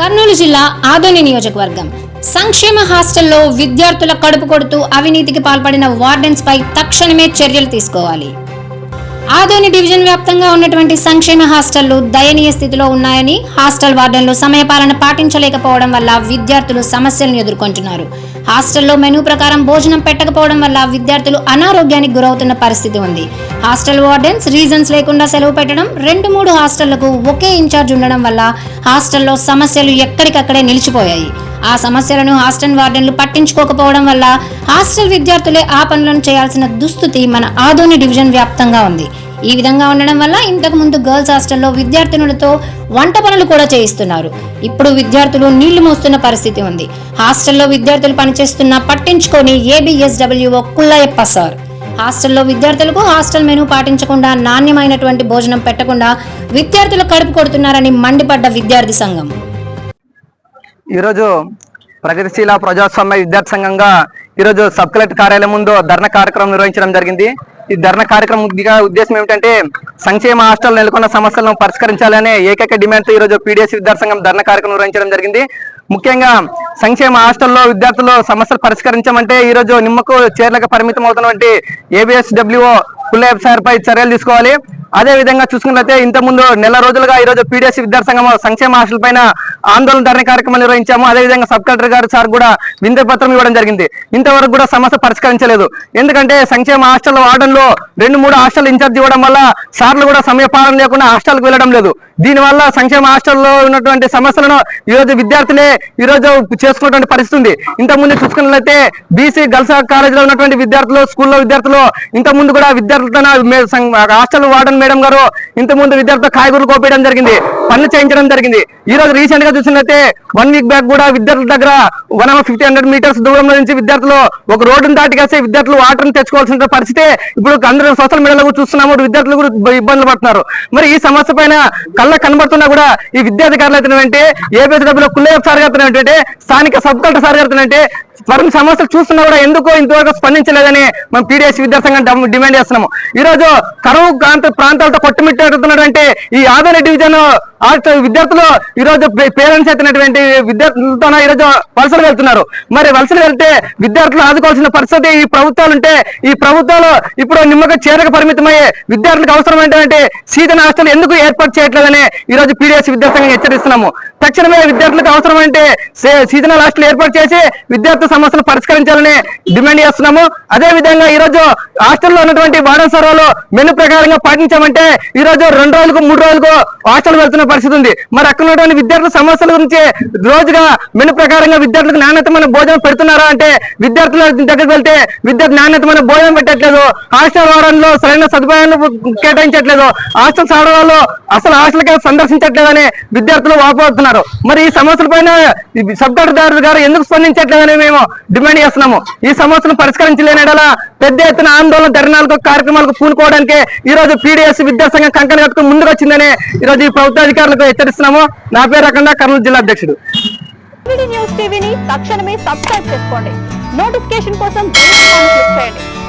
కర్నూలు జిల్లా ఆదోని నియోజకవర్గం. సంక్షేమ హాస్టల్లో విద్యార్థుల కడుపు కొడుతూ అవినీతికి పాల్పడిన వార్డెన్స్ పై తక్షణమే చర్యలు తీసుకోవాలి. ఆదోని డివిజన్ వ్యాప్తంగా ఉన్నటువంటి సంక్షేమ హాస్టళ్ళు దయనీయ స్థితిలో ఉన్నాయని హాస్టల్ వార్డెన్లు సమయపాలన పాటించలేకపోవడం వల్ల విద్యార్థులు సమస్యలను ఎదుర్కొంటున్నారు. హాస్టల్లో మెనూ ప్రకారం భోజనం పెట్టకపోవడం వల్ల విద్యార్థులు అనారోగ్యానికి గురవుతున్న పరిస్థితి ఉంది. హాస్టల్ వార్డెన్స్ రీజన్స్ లేకుండా సెలవు పెట్టడం రెండు మూడు హాస్టళ్ళకు ఒకే ఇన్ఛార్జ్ ఉండడం వల్ల హాస్టల్లో సమస్యలు ఎక్కడికక్కడే నిలిచిపోయాయి. ఆ సమస్యలను హాస్టల్ వార్డెన్లు పట్టించుకోకపోవడం వల్ల హాస్టల్ విద్యార్థులే ఆ పనులను చేయాల్సిన దుస్థితి మన ఆదోని డివిజన్ వ్యాప్తంగా ఉంది. ఈ విధంగా ఉండడం వల్ల ఇంతకు ముందు గర్ల్స్ హాస్టల్లో విద్యార్థినులతో వంట పనులు కూడా చేయిస్తున్నారు. ఇప్పుడు విద్యార్థులు నీళ్ళు మోస్తున్న పరిస్థితి ఉంది. హాస్టల్లో విద్యార్థులు పనిచేస్తున్నా పట్టించుకొని ఏబిఎస్డబ్ల్యూఓ కుల్లయ్యప్ప సార్. హాస్టల్లో విద్యార్థులకు హాస్టల్ మెనూ పాటించకుండా నాణ్యమైనటువంటి భోజనం పెట్టకుండా విద్యార్థులు కడుపు కొడుతున్నారని మండిపడ్డ విద్యార్థి సంఘం. ఈరోజు ప్రగతిశీల ప్రజాస్వామ్య విద్యార్థి సంఘంగా ఈరోజు సబ్ కలెక్టర్ కార్యాలయం ముందు ధర్నా కార్యక్రమం నిర్వహించడం జరిగింది. ఈ ధర్నా కార్యక్రమం ముఖ్య ఉద్దేశం ఏమిటంటే సంక్షేమ హాస్టల్ నెలకొన్న సమస్యలను పరిష్కరించాలనే ఏకైక డిమాండ్తో ఈరోజు పీడిఎస్ విద్యార్థి సంఘం ధర్నా కార్యక్రమం నిర్వహించడం జరిగింది. ముఖ్యంగా సంక్షేమ హాస్టల్లో విద్యార్థులు సమస్యలు పరిష్కరించమంటే ఈ రోజు నిమ్మకు చీరలకు పరిమితం అవుతున్నటువంటి ఏబిఎస్ డబ్ల్యూఓ కుల్లేబ్ సార్ పై చర్యలు తీసుకోవాలి. అదే విధంగా చూసుకున్నట్లయితే ఇంతకుముందు ముందు నెల రోజులుగా ఈ రోజు పీడిఎస్సీ విద్యార్థి సంఘం సంక్షేమ హాస్టల్ పైన ఆందోళన ధరణ కార్యక్రమం నిర్వహించాము. అదే విధంగా సబ్ కలెక్టర్ గారు సార్ కూడా వింత పత్రం ఇవ్వడం జరిగింది. ఇంతవరకు కూడా సమస్య పరిష్కరించలేదు. ఎందుకంటే సంక్షేమ హాస్టల్ వార్డన్లో రెండు మూడు హాస్టల్ ఇన్ఛార్జ్ ఇవ్వడం వల్ల సార్లు కూడా సమయపాలన లేకుండా హాస్టల్కి వెళ్ళడం లేదు. దీనివల్ల సంక్షేమ హాస్టల్లో ఉన్నటువంటి సమస్యలను ఈ రోజు విద్యార్థులే ఈ రోజు చేసుకున్నటువంటి పరిస్థితి ఉంది. ఇంతకుముందు ముందు చూసుకున్నట్లయితే బీసీ గర్ల్స్ కాలేజీలో ఉన్నటువంటి విద్యార్థులు స్కూల్లో విద్యార్థులు ఇంత ముందు కూడా విద్యార్థులతో హాస్టల్ వార్డన్ మేడం గారు ఇంత ముందు విద్యార్థులు కాయగూరలు కోపేయడం జరిగింది. పనులు చేయించడం జరిగింది. ఈ రోజు రీసెంట్గా చూసినట్లయితే వన్ వీక్ బ్యాక్ కూడా విద్యార్థుల దగ్గర వన్ ఫిఫ్టీ హండ్రెడ్ మీటర్స్ దూరంలో నుంచి విద్యార్థులు ఒక రోడ్డును దాటికేస్తే విద్యార్థులు వాటర్ తెచ్చుకోవాల్సిన పరిస్థితి ఇప్పుడు అందరూ సోషల్ మీడియాలో కూడా చూస్తున్నాము. విద్యార్థులు కూడా ఇబ్బందులు పడుతున్నారు. మరి ఈ సమస్య పైన కళ్ళ కనబడుతున్నా కూడా ఈ విద్యాధికారులు అయితేనంటే ఏబిఎస్ కుల్లయ్య సార్ గారు స్థానిక సబ్ కలెక్టర్ సార్ గారు అయితేనంటే వారిని సమస్యలు చూస్తున్నా కూడా ఎందుకో ఇంతవరకు స్పందించలేదని మనం పీడిఎస్ విద్యాసంఘం డిమాండ్ చేస్తున్నాము. ఈ రోజు కరువు ప్రాంత ప్రాంతాలతో కొట్టుమిట్టాడుతున్నారంటే ఈ ఆదరణ డివిజన్ విద్యార్థులు ఈరోజు పేరెంట్స్ అయినటువంటి విద్యార్థులతో ఈ రోజు వలసలు వెళ్తున్నారు. మరి వలసలు వెళ్తే విద్యార్థులు ఆదుకోవాల్సిన పరిస్థితి ఈ ప్రభుత్వాలు ఉంటే ఈ ప్రభుత్వాలు ఇప్పుడు నిమ్మక చేరక పరిమితమయ్యే విద్యార్థులకు అవసరమైనటువంటి సీజన్ హాస్టల్ ఎందుకు ఏర్పాటు చేయట్లేదని ఈ రోజు పీడిఎస్ విద్యాసంఘం హెచ్చరిస్తున్నాము. తక్షణమే విద్యార్థులకు అవసరమంటే సీజనల్ హాస్టల్ ఏర్పాటు చేసి విద్యార్థి సమస్యలు పరిష్కరించాలని డిమాండ్ చేస్తున్నాము. అదే విధంగా ఈ రోజు హాస్టల్లో ఉన్నటువంటి వార్డన్ సర్వాలు మెను ప్రకారంగా పాటించామంటే ఈ రోజు రెండు రోజులకు మూడు రోజులకు హాస్టల్ వెళ్తున్న పరిస్థితి ఉంది. మరి అక్కడ ఉన్నటువంటి విద్యార్థుల సమస్యల గురించి రోజుగా మెను ప్రకారంగా విద్యార్థులకు నాణ్యతమైన భోజనం పెడుతున్నారా అంటే విద్యార్థుల దగ్గరికి వెళ్తే విద్యార్థి నాణ్యతమైన భోజనం పెట్టట్లేదు. హాస్టల్ వారంలో సరైన సదుపాయాలు కేటాయించట్లేదు. హాస్టల్ సాడవాళ్ళు అసలు హాస్టల్కి సందర్శించట్లేదని విద్యార్థులు వాపోతున్నారు. మరి ఈ సమస్యల పైన సబ్ కలెక్టర్ గారు ఎందుకు స్పందించట్లేదని మేము డిమాండ్ చేస్తున్నాము. ఈ సమస్యను పరిష్కరించలేని పెద్ద ఎత్తున ఆందోళన ధర్నాలకు కార్యక్రమాలకు పూనుకోవడానికి ఈ రోజు పీడిఎస్ విద్యాసంఘం కంకణ కట్టుకుని ముందుకు వచ్చిందని ఈ రోజు ఈ ప్రభుత్వ అధికారులకు హెచ్చరిస్తున్నాము. నా పేరు రకంగా కర్నూలు జిల్లా అధ్యక్షుడు. న్యూస్ టీవీని తక్షణమే సబ్స్క్రైబ్ చేసుకోండి. నోటిఫికేషన్ కోసం క్లిక్ చేయండి.